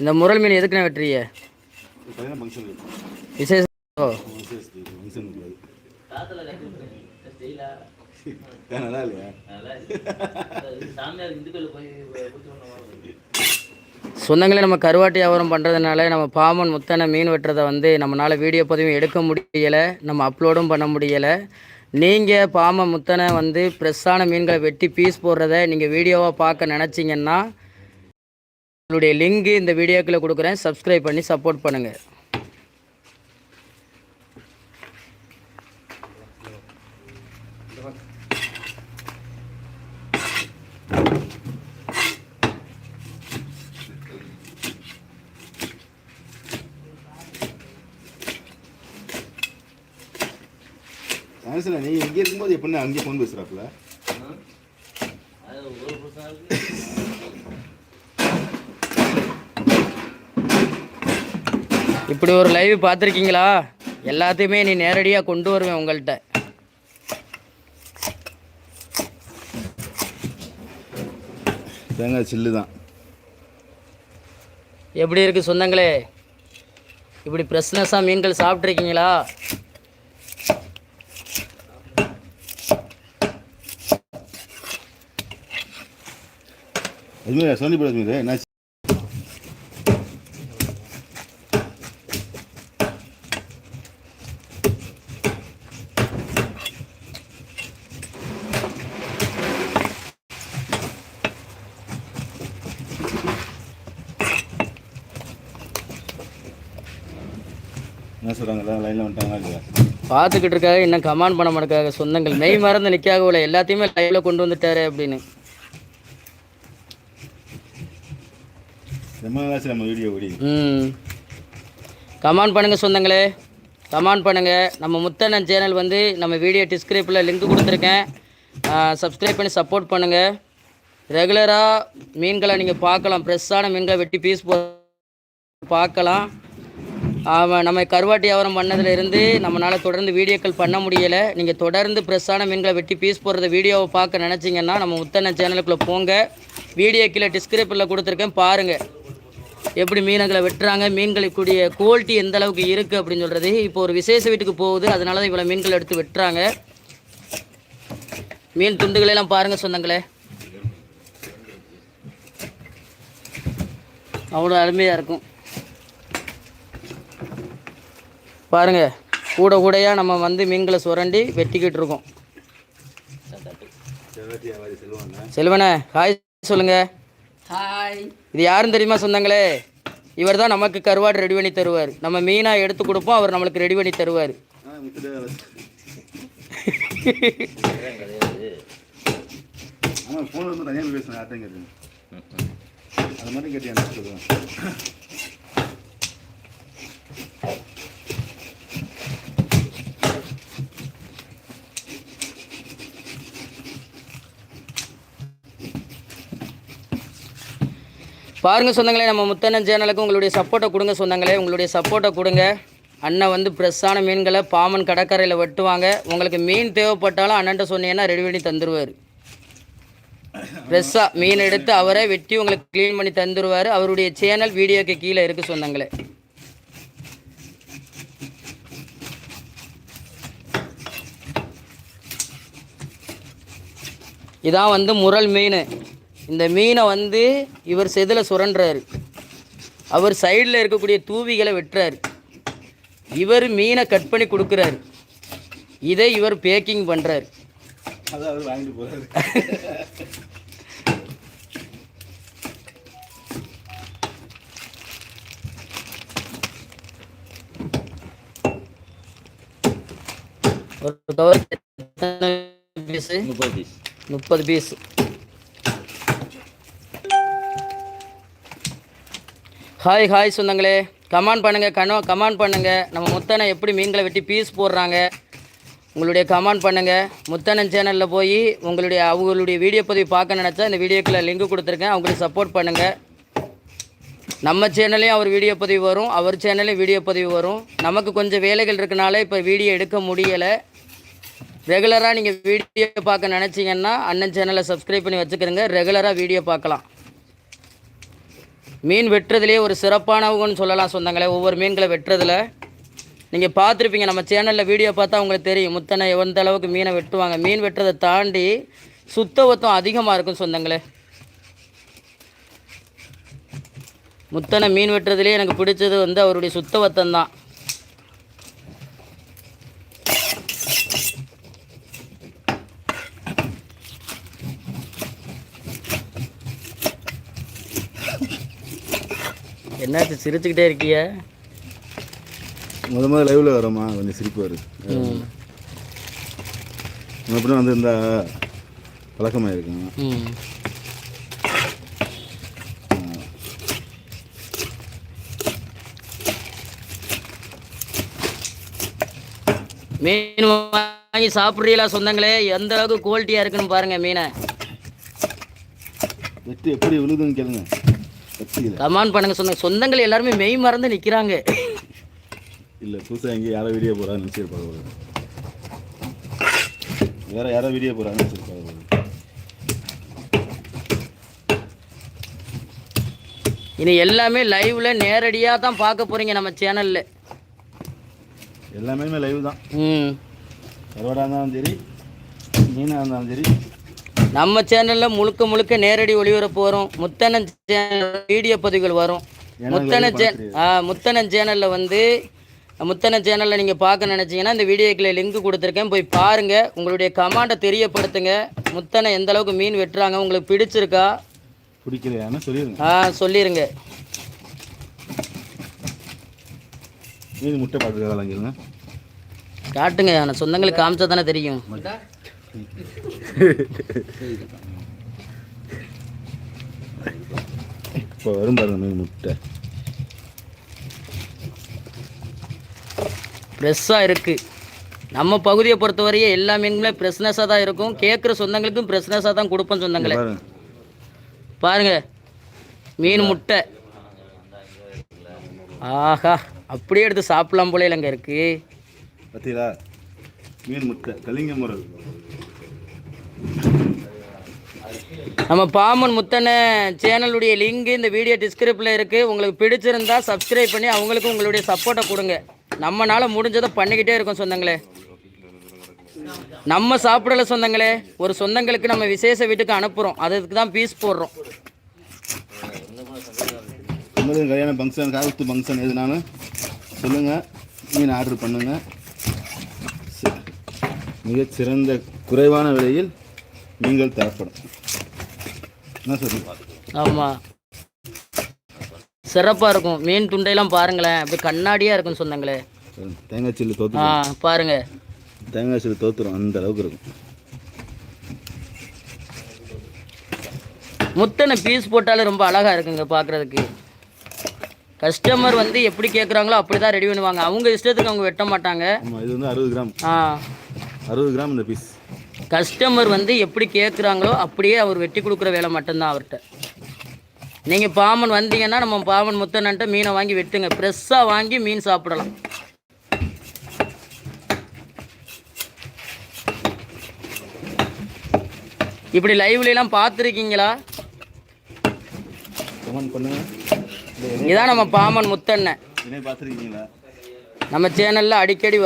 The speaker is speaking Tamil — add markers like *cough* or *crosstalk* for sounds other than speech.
இந்த முரல் மீன் எதுக்குண்ணே வெட்டுறீங்க? விசேஷ விசேஷம். நல்லா இல்லையா சொந்தங்களே நம்ம கருவாட்டு வியாபாரம் பண்ணுறதுனால நம்ம பாமன் முத்தனை மீன் வெட்டுறதை வந்து நம்மளால் வீடியோ பதிவும் எடுக்க முடியலை நம்ம அப்லோடும் பண்ண முடியலை. நீங்கள் பாமன் முத்தனை வந்து ஃப்ரெஷ்ஷான மீன்களை வெட்டி பீஸ் போடுறத நீங்கள் வீடியோவாக பார்க்க நினச்சிங்கன்னா உங்களுடைய லிங்க் இந்த வீடியோக்குள்ளே கொடுக்குறேன். சப்ஸ்கிரைப் பண்ணி சப்போர்ட் பண்ணுங்கள் நீ இங்கே இருக்கும்போது எப்படின்னா அங்கேயே ஃபோன் பேசுகிறாப்புல இப்படி ஒரு லைவ் பார்த்துருக்கீங்களா? எல்லாத்தையுமே நீ நேரடியாக கொண்டு வருவேன் உங்கள்கிட்ட தேங்காய் சில்லு தான். எப்படி இருக்குது சொந்தங்களே? இப்படி ஃப்ரெஷ்னஸாக மீன்கள் சாப்பிட்ருக்கீங்களா அஜ்மீர் சோனி போட அஜ்மீர் என்னாச்சு? என்ன சொல்கிறாங்க எல்லாம் லைனில் வந்துட்டாங்களா இல்லையா? பார்த்துக்கிட்டு இருக்காங்க இன்னும் கமாண்ட் பண்ண மாட்டேக்காக சொந்தங்கள். மெய் மறந்து நிற்காக உள்ள எல்லாத்தையுமே லைவ்ல கொண்டு வந்துட்டாரு அப்படின்னு. நம்ம வீடியோ ஓடி ம். கமாண்ட் பண்ணுங்கள் சொந்தங்களே. கமாண்ட் பண்ணுங்கள் நம்ம முத்தண்ணன் சேனல் வந்து நம்ம வீடியோ டிஸ்கிரிப்பில் லிங்க் கொடுத்துருக்கேன். சப்ஸ்கிரைப் பண்ணி சப்போர்ட் பண்ணுங்கள் ரெகுலராக மீன்களை நீங்கள் பார்க்கலாம். ஃப்ரெஷ்ஷான மீன்களை வெட்டி பீஸ் போ பார்க்கலாம். நம்ம கருவாட்டு வியாபாரம் பண்ணதுலேருந்து நம்மளால் தொடர்ந்து வீடியோக்கள் பண்ண முடியலை. நீங்கள் தொடர்ந்து ஃப்ரெஷ்ஷான மீன்களை வெட்டி பீஸ் போடுறத வீடியோவை பார்க்க நினச்சிங்கன்னா நம்ம முத்தண்ணன் சேனலுக்குள்ளே போங்க. வீடியோ கீழே டிஸ்கிரிப்ஷனில் கொடுத்துருக்கேன் பாருங்கள் எப்படி மீனங்களை வெட்டுறாங்க மீன்களுக்குரிய குவாலிட்டி எந்த அளவுக்கு இருக்குது அப்படின்னு சொல்கிறது இப்போ ஒரு விசேஷ வீட்டுக்கு போகுது அதனால தான் இவ்வளோ மீன்கள் எடுத்து வெட்டுறாங்க. மீன் துண்டுகளெல்லாம் பாருங்கள் சொந்தங்களே. அவ்வளோ அருமையாக இருக்கும். பாருங்க கூட கூடையாக நம்ம வந்து மீன்களை சுரண்டி வெட்டிக்கிட்டு இருக்கோம். செல்வனே ஹாய் சொல்லுங்க. ஹாய் இது யாரும் தெரியுமா சொந்தங்களே? இவர் தான் நமக்கு கருவாடு ரெடி பண்ணி தருவார். நம்ம மீனாக எடுத்து கொடுப்போம் அவர் நம்மளுக்கு ரெடி பண்ணி தருவார். ஆமாம் *laughs* *laughs* ஃபோனில் வந்து தனியாக பேசுனேன் யார்ட்டையும் கேட்டேன் அது மட்டும் கேட்டு பாருங்கள் பாருங்க சொந்தங்களே நம்ம முத்தண்ணன் சேனலுக்கு உங்களுடைய சப்போர்ட்டை கொடுங்க சொந்தங்களே. உங்களுடைய சப்போர்ட்டை கொடுங்க. அண்ணன் வந்து ஃப்ரெஷ்ஷான மீன்களை பாமன் கடற்கரையில் வெட்டுவாங்க. உங்களுக்கு மீன் தேவைப்பட்டாலும் அண்ணன்ட்ட சொன்னீங்கன்னா ரெடி பண்ணி தந்துடுவார் ஃப்ரெஷ்ஷாக மீன் எடுத்து அவரை வெட்டி உங்களுக்கு க்ளீன் பண்ணி தந்துடுவார் அவருடைய சேனல் வீடியோக்கு கீழே இருக்குது சொந்தங்களே. இதான் வந்து முரல் மீன். இந்த மீனை வந்து இவர் செதில் சுரண்டுறாரு அவர் சைடில் இருக்கக்கூடிய தூவிகளை வெட்டுறாரு. இவர் மீனை கட் பண்ணி கொடுக்குறாரு. இதை இவர் பேக்கிங் பண்ணுறாரு ஒரு கவர் முப்பது பீஸ் முப்பது பீஸ் ஹாய் ஹாய் சொந்தங்களே. கமெண்ட் பண்ணுங்கள் கனோ கமெண்ட் பண்ணுங்கள் நம்ம முத்தனை எப்படி மீன்களை வெட்டி பீஸ் போடுறாங்க? உங்களுடைய கமெண்ட் பண்ணுங்கள் முத்தனன் சேனலில் போய் உங்களுடைய அவங்களுடைய வீடியோ பதிவு பார்க்க நினச்சா இந்த வீடியோக்குள்ள லிங்க் கொடுத்துருக்கேன். அவங்களுக்கு சப்போர்ட் பண்ணுங்கள் நம்ம சேனல்லையும் அவர் வீடியோ பதிவு வரும். அவர் சேனல்லையும் வீடியோ பதிவு வரும். நமக்கு கொஞ்சம் வேலைகள் இருக்கனால இப்போ வீடியோ எடுக்க முடியலை. ரெகுலராக நீங்கள் வீடியோ பார்க்க நினச்சிங்கன்னா அண்ணன் சேனலை சப்ஸ்கிரைப் பண்ணி வச்சுக்கிறங்க ரெகுலராக வீடியோ பார்க்கலாம். மீன் வெட்டுறதுலேயே ஒரு சிறப்பானவங்கன்னு சொல்லலாம் சொந்தங்களே. ஒவ்வொரு மீன்களை வெட்டுறதில் நீங்கள் பார்த்துருப்பீங்க. நம்ம சேனலில் வீடியோ பார்த்தா உங்களுக்கு தெரியும். முத்தனை எந்த அளவுக்கு மீனை வெட்டுவாங்க. மீன் வெட்டுறதை தாண்டி சுத்தவத்தம் அதிகமாக இருக்கும் சொந்தங்களே. முத்தனை மீன் வெட்டுறதுலேயே எனக்கு பிடிச்சது வந்து அவருடைய சுத்தவத்தம் தான் என்னாச்சு சிரிச்சுக்கிட்டே இருக்கிய. முத முத லைவ்ல வரோமா கொஞ்சம் சிரிப்பு வருது. அப்படின்னா வந்து இந்த பழக்கமாக இருக்குங்க மீன் வாங்கி சாப்பிட்றீங்களா சொந்தங்களே? எந்த அளவுக்கு குவாலிட்டியாக இருக்குன்னு பாருங்கள் மீனை. வெட்டு எப்படி விழுதுன்னு கேளுங்க. கமான் பண்ணுங்க சொந்த சொந்தங்கள் எல்லாருமே மெய் மறந்து நிற்கிறாங்க இல்லை புதுசாக எங்கேயும் யாரோ வீடியோ போகிறான்னு நினச்சிருப்பாங்க. வேற யாரோ வீடியோ போகிறான்னு நினச்சிருப்பாங்க. இனி எல்லாமே லைவ்ல நேரடியாக தான் பார்க்க போகிறீங்க நம்ம சேனலில் எல்லாமே லைவ் தான். ம். கருவாடாக இருந்தாலும் சரி மீனாக இருந்தாலும் சரி நம்ம சேனலில் முழுக்க முழுக்க நேரடி ஒளிபரப்பு வரும். முத்தனன் சேனல் வீடியோ பதிவுகள் வரும். முத்தனன் சே ஆ முத்தனன் சேனலில் வந்து முத்தனன் சேனலில் நீங்கள் பார்க்க நினச்சிங்கன்னா இந்த வீடியோக்குள்ள லிங்க் கொடுத்துருக்கேன். போய் பாருங்கள் உங்களுடைய கமாண்டை தெரியப்படுத்துங்க. முத்தனை எந்த அளவுக்கு மீன் வெட்டுறாங்க உங்களுக்கு பிடிச்சிருக்கா? பிடிக்கலையான்னு சொல்லிடுங்க ஆ சொல்லிடுங்க மீன் முட்டை பார்த்துக்கலாம் காட்டுங்க. சொந்தங்களுக்கு காமிச்சா தானே தெரியும் இப்போ வரும் பாருங்க மீன் முட்டை. ஃப்ரெஷ்ஷாக இருக்குது நம்ம பகுதியை பொறுத்தவரையே எல்லா மீன்களுமே ஃப்ரெஷ்னஸாக தான் இருக்கும். கேட்குற சொந்தங்களுக்கும் ஃப்ரெஷ்னஸாக தான் கொடுப்போம் சொந்தங்களே. பாருங்க. மீன் முட்டை. ஆஹா அப்படியே எடுத்து சாப்பிடலாம் போல அங்கே இருக்கு. பார்த்தீங்களா மீன் முட்டை. கலிங்க முறை. நம்ம பாமன் முத்தனை சேனலுடைய லிங்க் இந்த வீடியோ டிஸ்கிரிப்பில் இருக்குது உங்களுக்கு பிடிச்சிருந்தா சப்ஸ்கிரைப் பண்ணி அவங்களுக்கும் உங்களுடைய சப்போர்ட்டை கொடுங்க. நம்மளால் முடிஞ்சதை பண்ணிக்கிட்டே இருக்கோம் சொந்தங்களே. நம்ம சாப்பிடல சொந்தங்களே ஒரு சொந்தங்களுக்கு நம்ம விசேஷ வீட்டுக்கு அனுப்புகிறோம் அதுக்கு தான் பீஸ் போடுறோம். கல்யாண ஃபங்க்ஷன் காலத்து ஃபங்க்ஷன் எதுனாலும் சொல்லுங்கள் மீன் ஆர்டர் பண்ணுங்கள் மிகச்சிறந்த குறைவான விலையில் நீங்கள் தரப்படும். என்ன சொல்லுங்க ஆமாம் சிறப்பாக இருக்கும். மீன் துண்டையெல்லாம் பாருங்களேன். அப்படியே கண்ணாடியாக இருக்கும் சொந்தங்களே தேங்காய் சில்லு ஆ தோத்து பாருங்க. தேங்காய் சில்லு தோத்துரும். அந்த அளவுக்கு இருக்கும். முத்தனை பீஸ் போட்டாலே ரொம்ப அழகாக இருக்குங்க பார்க்குறதுக்கு கஸ்டமர் வந்து எப்படி கேட்குறாங்களோ அப்படி தான் ரெடி பண்ணுவாங்க. அவங்க இஷ்டத்துக்கு அவங்க வெட்ட மாட்டாங்க. ஆமாம் இது வந்து அறுபது கிராம். ஆ. அறுபது கிராம் இந்த பீஸ் கஸ்டமர் வந்து எப்படி கேட்குறாங்களோ அப்படியே அவர் வெட்டி கொடுக்குற வேலை மட்டும்தான் அவர்கிட்ட. நீங்கள் பாமன் வந்தீங்கன்னா நம்ம பாமன் முத்தனன்ட்ட மீனை வாங்கி வெட்டுங்க. ஃப்ரெஷ்ஷாக வாங்கி மீன் சாப்பிடலாம். இப்படி லைவ்லாம் பார்த்துருக்கீங்களா? இதான் நம்ம பாமன் முத்தண்ணன். நம்ம சேனலில் அடிக்கடி வரும்.